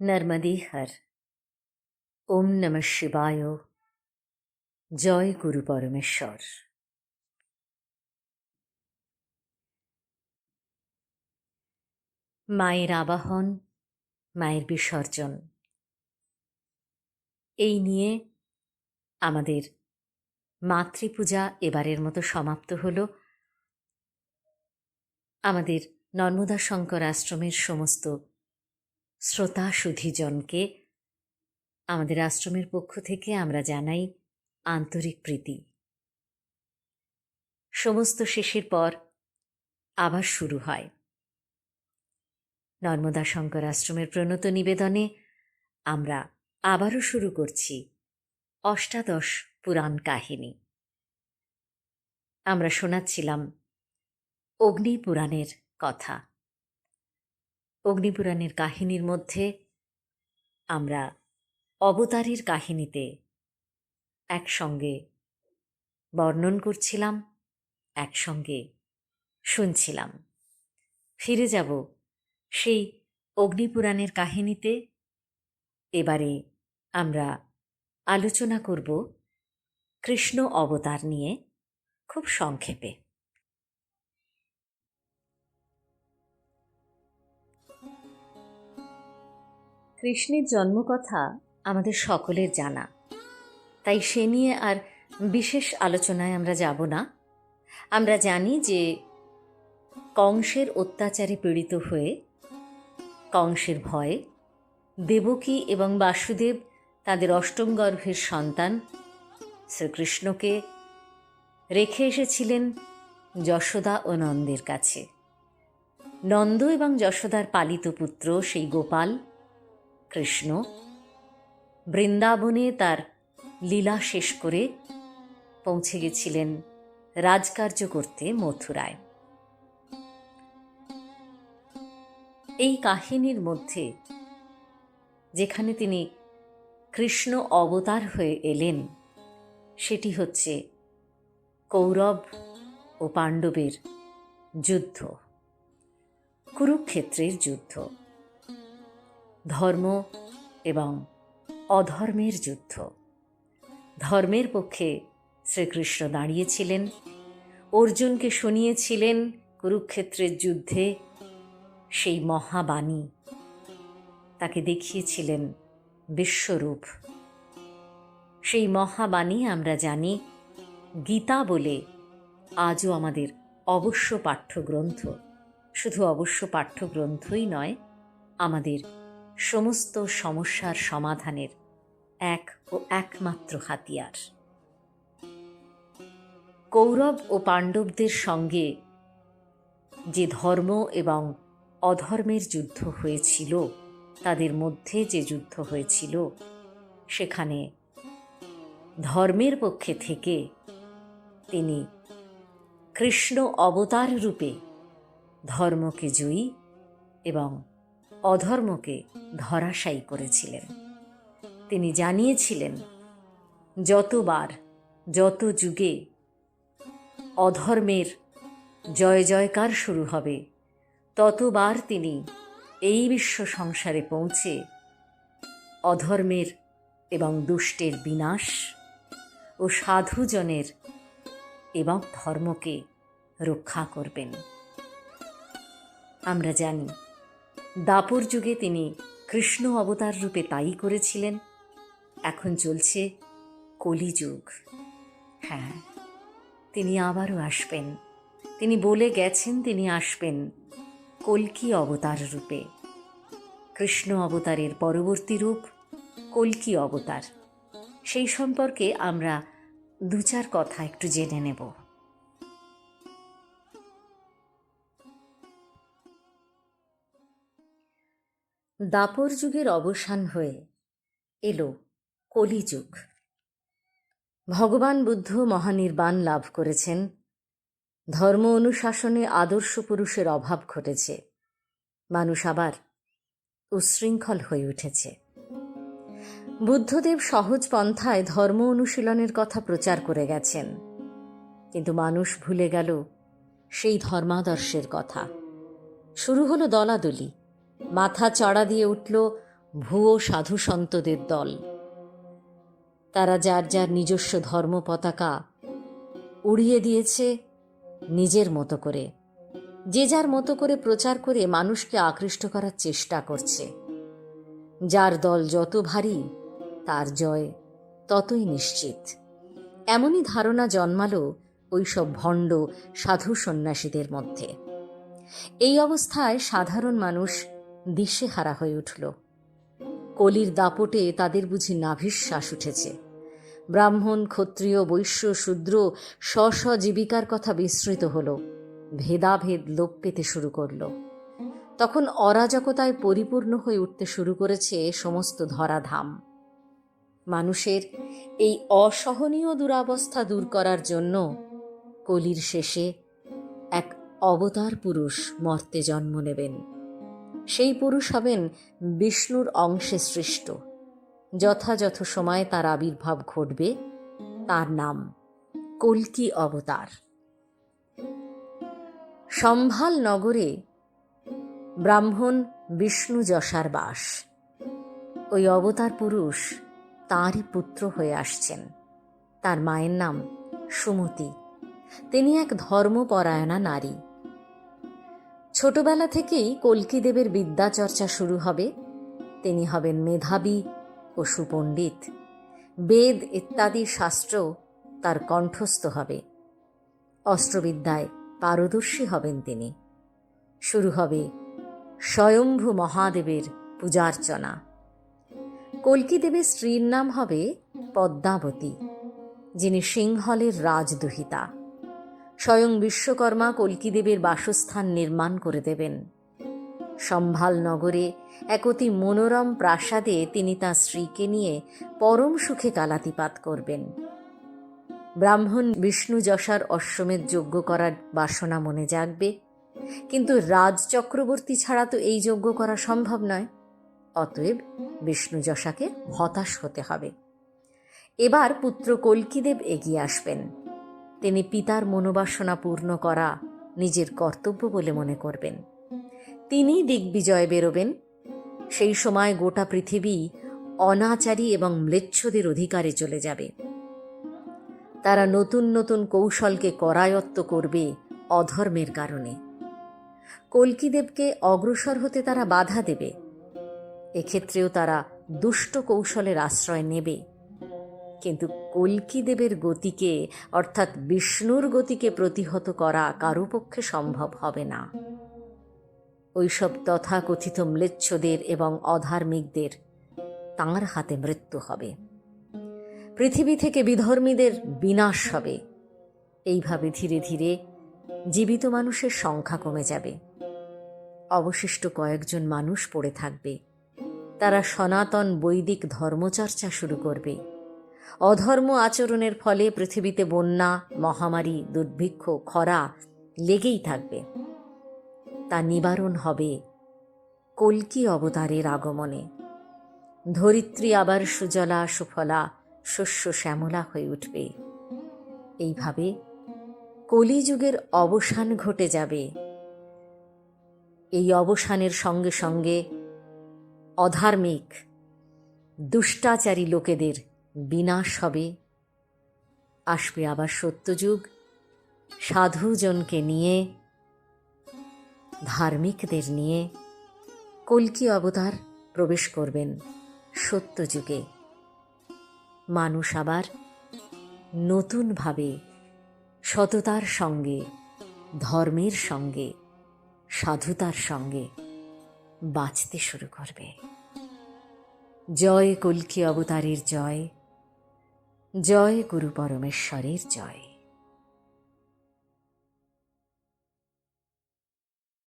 নর্মদে হর ওম নম শিবায় জয় গুরু পরমেশ্বর মায়ের আবাহন, মায়ের বিসর্জন। এই নিয়ে আমাদের মাতৃপূজা এবারের মতো সমাপ্ত হল। আমাদের নর্মদা শঙ্কর আশ্রমের সমস্ত শ্রোতা সুধীজনকে আমাদের আশ্রমের পক্ষ থেকে আমরা জানাই আন্তরিক প্রীতি। সমস্ত শেষের পর আবার শুরু হয়। নর্মদা শঙ্কর আশ্রমের প্রণত নিবেদনে আমরা আবারও শুরু করছি অষ্টাদশ পুরাণ কাহিনী। আমরা শোনাচ্ছিলাম অগ্নি পুরাণের কথা। অগ্নিপুরাণের কাহিনীর মধ্যে আমরা অবতারের কাহিনীতে একসঙ্গে বর্ণন করছিলাম, একসঙ্গে শুনছিলাম। ফিরে যাব সেই অগ্নিপুরাণের কাহিনীতে। এবারে আমরা আলোচনা করব কৃষ্ণ অবতার নিয়ে খুব সংক্ষেপে। কৃষ্ণের জন্মকথা আমাদের সকলের জানা। তাই সে নিয়ে আর বিশেষ আলোচনায় আমরা যাব না। আমরা জানি যে কংসের অত্যাচারে পীড়িত হয়ে কংসের ভয়ে দেবকী এবং বাসুদেব তাদের অষ্টম গর্ভের সন্তান শ্রীকৃষ্ণকে রেখে এসেছিলেন যশোদা ও নন্দের কাছে। নন্দ এবং যশোদার পালিত পুত্র সেই গোপাল কৃষ্ণ বৃন্দাবনে তার লীলা শেষ করে পৌঁছে গেছিলেন রাজকার্য করতে মথুরায়। এই কাহিনীর মধ্যে যেখানে তিনি কৃষ্ণ অবতার হয়ে এলেন, সেটি হচ্ছে কৌরব ও পাণ্ডবের যুদ্ধ, কুরুক্ষেত্রের যুদ্ধ। ধর্ম এবং অধর্মের যুদ্ধ। ধর্মের পক্ষে শ্রীকৃষ্ণ দাঁড়িয়েছিলেন, অর্জুনকে শুনিয়েছিলেন কুরুক্ষেত্রের যুদ্ধে, সেই মহাবাণী। তাকে দেখিয়েছিলেন বিশ্বরূপ। সেই মহাবাণী আমরা জানি, গীতা বলে আজও আমাদের অবশ্য পাঠ্যগ্রন্থ। শুধু অবশ্য পাঠ্যগ্রন্থই নয়, আমাদের সমস্ত সমস্যার সমাধানের এক ও একমাত্র হাতিয়ার। কৌরব ও পাণ্ডবদের সঙ্গে যে ধর্ম এবং অধর্মের যুদ্ধ হয়েছিল, তাদের মধ্যে যে যুদ্ধ হয়েছিল, সেখানে ধর্মের পক্ষে থেকে তিনি কৃষ্ণ অবতার রূপে ধর্মকে জয়ী এবং অধর্মকে ধরাশায়ী করেছিলেন। তিনি জানিয়েছিলেন, যতবার, যত যুগে অধর্মের জয় জয়কার শুরু হবে, ততবার তিনি এই বিশ্ব সংসারে পৌঁছে অধর্মের এবং দুষ্টের বিনাশ ও সাধুজনের এবং ধর্মকে রক্ষা করবেন। আমরা জানি দাপর যুগে তিনি কৃষ্ণ অবতার রূপে তাই করেছিলেন। এখন চলছে কলিযুগ। হ্যাঁ তিনি আবারও আসবেন। তিনি বলে গেছেন তিনি আসবেন কল্কি অবতার রূপে। কৃষ্ণ অবতারের পরবর্তী রূপ কল্কি অবতার। সেই সম্পর্কে আমরা দু চার কথা একটু জেনে নেব। দাপর যুগের অবসান হয়ে এলো কলিযুগ। ভগবান বুদ্ধ মহানির্বাণ লাভ করেছেন। ধর্ম অনুশাসনে আদর্শ পুরুষের অভাব ঘটেছে। মানুষ আবার উশৃঙ্খল হয়ে উঠেছে। বুদ্ধদেব সহজ পন্থায় ধর্ম অনুশীলনের কথা প্রচার করে গেছেন। কিন্তু মানুষ ভুলে গেল সেই ধর্মাদর্শের কথা। শুরু হলো দলাদলি। মাথা চড়া দিয়ে উঠল ভুয়ো সাধু সন্তদের দল। তারা যার যার নিজস্ব ধর্ম পতাকা উড়িয়ে দিয়েছে নিজের মতো করে। যে যার মতো করে প্রচার করে মানুষকে আকৃষ্ট করার চেষ্টা করছে। যার দল যত ভারী, তার জয় ততই নিশ্চিত। এমনই ধারণা জন্মালো ওইসব ভণ্ড সাধু সন্ন্যাসীদের মধ্যে। এই অবস্থায় সাধারণ মানুষ দিশেহারা হয়ে উঠল। কলির দাপটে তাদের বুঝি নাভিশ্বাস উঠেছে। ব্রাহ্মণ, ক্ষত্রিয়, বৈশ্য, শূদ্র স্ব স্ব জীবিকার কথা বিস্মৃত হল। ভেদাভেদ লোপ পেতে শুরু করল। তখন অরাজকতায় পরিপূর্ণ হয়ে উঠতে শুরু করেছে সমস্ত ধরাধাম। মানুষের এই অসহনীয় দুরাবস্থা দূর করার জন্য কলির শেষে এক অবতার পুরুষ মর্তে জন্ম নেবেন। সেই পুরুষ হবেন বিষ্ণুর অংশে সৃষ্ট। যথাযথ সময়ে তার আবির্ভাব ঘটবে, তার নাম কল্কি অবতার। সম্ভাল নগরে ব্রাহ্মণ বিষ্ণু যশার বাস। ওই অবতার পুরুষ তাঁরই পুত্র হয়ে আসছেন। তার মায়ের নাম সুমতি। তিনি এক ধর্মপরায়ণা নারী। ছোটবেলা থেকেই কল্কিদেবের বিদ্যা চর্চা শুরু হবে। তিনি হবেন মেধাবী ও সুপণ্ডিত। বেদ ইত্যাদি শাস্ত্র তার কণ্ঠস্থ হবে। অস্ত্রবিদ্যায় পারদর্শী হবেন তিনি। শুরু হবে স্বয়ম্ভু মহাদেবের পূজার্চনা। কল্কিদেবের স্ত্রীর নাম হবে পদ্মাবতী, যিনি সিংহলের রাজদুহিতা। স্বয়ং বিশ্বকর্মা কল্কিদেবের বাসস্থান নির্মাণ করে দেবেন। সম্ভাল নগরে এক অতি মনোরম প্রাসাদে তিনি তাঁর স্ত্রীকে নিয়ে পরম সুখে কালাতিপাত করবেন। ব্রাহ্মণ বিষ্ণু যশার অশ্বমেধ যজ্ঞ করার বাসনা মনে জাগবে। কিন্তু রাজ চক্রবর্তী ছাড়া তো এই যজ্ঞ করা সম্ভব নয়। অতএব বিষ্ণু যশাকে হতাশ হতে হবে। এবার পুত্র কল্কিদেব এগিয়ে আসবেন। তিনি পিতার মনোবাসনা পূর্ণ করা নিজের কর্তব্য বলে মনে করবেন। তিনি দিগ্বিজয় বেরোবেন। সেই সময় গোটা পৃথিবী অনাচারী এবং ম্লেচ্ছদের অধিকারে চলে যাবে। তারা নতুন নতুন কৌশলকে করায়ত্ত করবে অধর্মের কারণে। কল্কিদেবকে অগ্রসর হতে তারা বাধা দেবে। এক্ষেত্রেও তারা দুষ্ট কৌশলের আশ্রয় নেবে। কিন্তু কল্কিদেবের গতিকে, অর্থাৎ বিষ্ণুর গতিকে প্রতিহত করা কারও পক্ষে সম্ভব হবে না। ওইসব তথাকথিত ম্লেচ্ছদের এবং অধার্মিকদের তাঁর হাতে মৃত্যু হবে। পৃথিবী থেকে বিধর্মীদের বিনাশ হবে। এইভাবে ধীরে ধীরে জীবিত মানুষের সংখ্যা কমে যাবে। অবশিষ্ট কয়েকজন মানুষ পড়ে থাকবে। তারা সনাতন বৈদিক ধর্মচর্চা শুরু করবে। অধর্ম আচরণের ফলে পৃথিবীতে বন্যা, মহামারী, দুর্ভিক্ষ, খরা লেগেই থাকবে। তা নিবারণ হবে কল্কি অবতারের আগমনে। ধরিত্রী আবার সুজলা, সুফলা, শস্য, শ্যামলা হয়ে উঠবে। এইভাবে কলিযুগের অবসান ঘটে যাবে। এই অবসানের সঙ্গে সঙ্গে অধার্মিক, দুষ্টাচারী লোকেদের বিনাশ হবে। আসবে আবার সত্যযুগ। সাধুজনকে নিয়ে, ধার্মিকদের নিয়ে কল্কি অবতার প্রবেশ করবেন সত্যযুগে। মানুষ আবার নতুনভাবে সততার সঙ্গে, ধর্মের সঙ্গে, সাধুতার সঙ্গে বাঁচতে শুরু করবে। জয় কল্কি অবতারের জয়। জয় গুরু পরমেশ্বরের জয়।